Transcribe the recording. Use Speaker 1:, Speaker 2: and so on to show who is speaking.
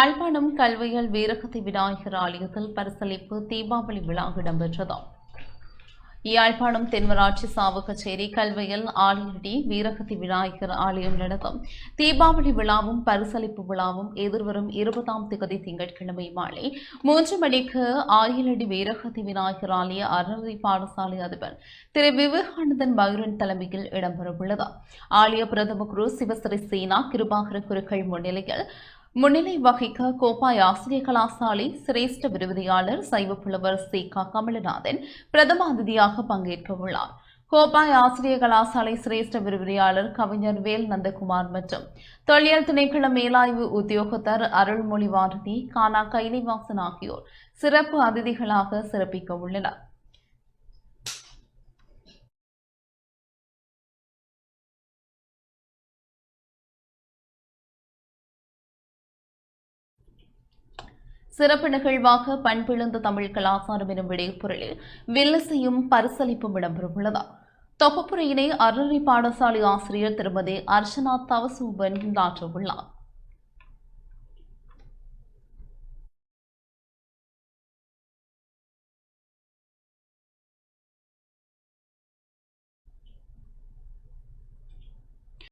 Speaker 1: யாழ்ப்பாணம் கல்வியல் வீரகத்தி விநாயகர் ஆலயத்தில் பரிசளிப்பு தீபாவளி விழா இடம்பெற்றது. யாழ்ப்பாணம் தென்மராட்சி சாவு கச்சேரி கல்வியல் ஆலியடி வீரகத்தி விநாயகர் ஆலயம் நடத்தும் தீபாவளி விழாவும் பரிசளிப்பு விழாவும் எதிர்வரும் இருபதாம் திகதி திங்கட்கிழமை மாலை மூன்று மணிக்கு ஆயிலடி வீரகத்தி விநாயகர் ஆலய அறநிலை பாடசாலை அதிபர் திரு விவேகானந்தன் பைரன் தலைமையில் இடம்பெறவுள்ளது. ஆலய பிரதம குரு சிவஸ்ரீ சீனா கிருபாகர குருக்கள் முன்னிலையில் முன்னிலை வகிக்க கோப்பாய் ஆசிரியர் கலாசாலை சிரேஷ்ட விருதியாளர் சைவப்புலவர் சி க கமலநாதன் பிரதம அதிதியாக பங்கேற்க உள்ளார். கோப்பாய் ஆசிரியர் கலாசாலை சிரேஷ்ட விரிவுரையாளர் கவிஞர் வேல் நந்தகுமார் மற்றும் தொல்லியல் திணைக்கள மேலாய்வு உத்தியோகத்தர் அருள்மொழி வாரதி கானா கைலிவாசன் ஆகியோர் சிறப்பு அதிதிகளாக சிறப்பிக்க உள்ளனர். சிறப்பு நிகழ்வாக பண்பிழந்த தமிழ் கலாச்சாரம் எனும் விடைப்பொருளில் வில்லிசையும் பரிசளிப்பும் இடம்பெறவுள்ளது. தொகுப்புரையினை அறநெறி பாடசாலை ஆசிரியர் திருமதி அர்ச்சனா தவசூபன் நாற்றவுள்ளார்